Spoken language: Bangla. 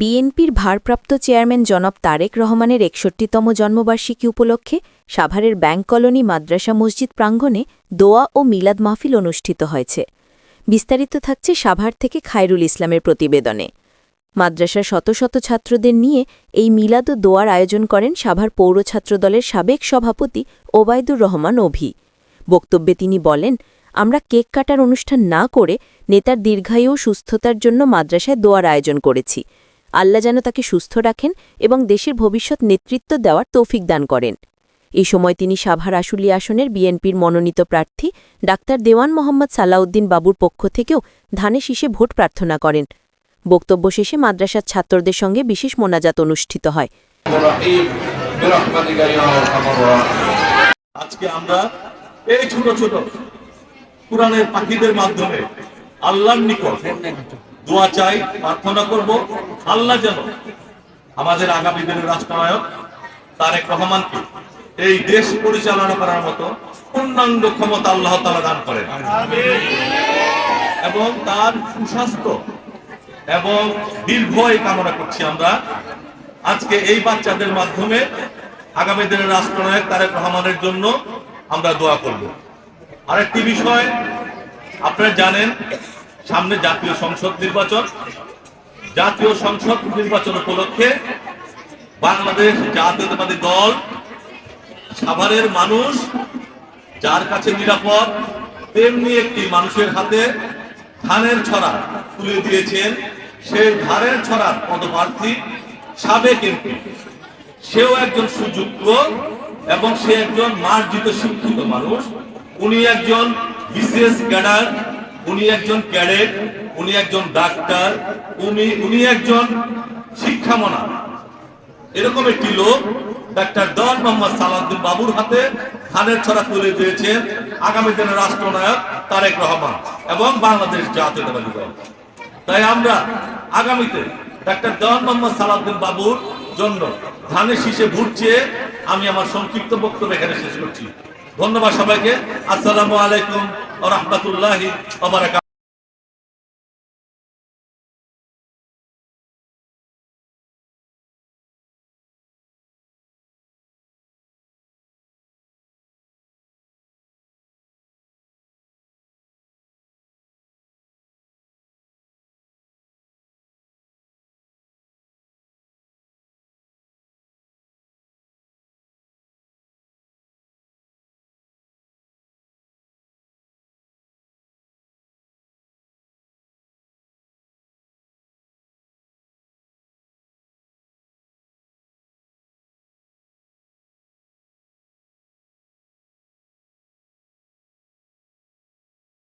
বিএনপির ভারপ্রাপ্ত চেয়ারম্যান জনাব তারেক রহমানের একষট্টিতম জন্মবার্ষিকী উপলক্ষে সাভারের ব্যাংক কলোনি, মাদ্রাসা, মসজিদ প্রাঙ্গণে দোয়া ও মিলাদ মাহফিল অনুষ্ঠিত হয়েছে। বিস্তারিত থাকছে সাভার থেকে খায়রুল ইসলামের প্রতিবেদনে। মাদ্রাসার শত শত ছাত্রদের নিয়ে এই মিলাদ ও দোয়ার আয়োজন করেন সাভার পৌর ছাত্রদলের সাবেক সভাপতি ওবায়দুর রহমান অভি। বক্তব্যে তিনি বলেন, আমরা কেক কাটার অনুষ্ঠান না করে নেতার দীর্ঘায়ু সুস্থতার জন্য মাদ্রাসায় দোয়ার আয়োজন করেছি। আল্লাহ যেন তাকে সুস্থ রাখেন এবং দেশের ভবিষ্যৎ নেতৃত্ব দেওয়ার তৌফিক দান করেন। এই সময় তিনি সাভার আসুলি আসনের বিএনপির মনোনীত প্রার্থী ডাক্তার দেওয়ান মোহাম্মদ সালাউদ্দিন বাবুর পক্ষ থেকেও ধানে শীষে ভোট প্রার্থনা করেন। বক্তব্য শেষে মাদ্রাসার ছাত্রদের সঙ্গে বিশেষ মোনাজাত অনুষ্ঠিত হয়। আল্লাহর নিকট দোয়া চাই, প্রার্থনা করব, আল্লাহ যেন আমাদের আগামী দিনের রাষ্ট্রনায়ক তারেক রহমানকে এই দেশ পরিচালনা করার মতো পূর্ণাঙ্গ ক্ষমতা আল্লাহ তালা দান করেন। এবং তার সুস্বাস্থ্য এবং দীর্ঘয় কামনা করছি আমরা। আজকে এই বাচ্চাদের মাধ্যমে আগামী দিনের রাষ্ট্রনায়ক তারেক রহমানের জন্য আমরা দোয়া করব। আরেকটি বিষয়, আপনারা জানেন সামনে জাতীয় সংসদ নির্বাচন, জাতীয় সংসদ নির্বাচন উপলক্ষে বাংলাদেশ জাতীয়তাবাদী দল, সাভারের মানুষ, যার কাছে নিরাপদ, তেমনি একটি মানুষের হাতে ধানের ছড়া তুলে দিয়েছেন। সেই ধানের ছড়ার পদপ্রার্থী সাবেক এমপি। সেও একজন সুযোগ্য এবং সে একজন মার্জিত শিক্ষিত মানুষ। উনি একজন বিশেষ ক্যাডার উনি একজন ক্যাডেট, উনি একজন ডাক্তার, উনি উনি একজন শিক্ষামনা। এরকম একটি লোক, ডাক্তার দন মোহাম্মদ সালাউদ্দিন বাবুর হাতে ধানের ছড়া তুলে দিয়েছেন আগামী দিনের রাষ্ট্রনায়ক তারেক রহমান এবং বাংলাদেশ জাতীয়তাবাদী দল। তাই আমরা আগামীতে ডাক্তার দেওয়ান মোহাম্মদ সালাউদ্দিন বাবুর জন্য ধানের শীষে ভোট চেয়ে আমি আমার সংক্ষিপ্ত বক্তব্য এখানে শেষ করছি। ধন্যবাদ সবাইকে। আসসালামু আলাইকুম। রহমতুল্লাহি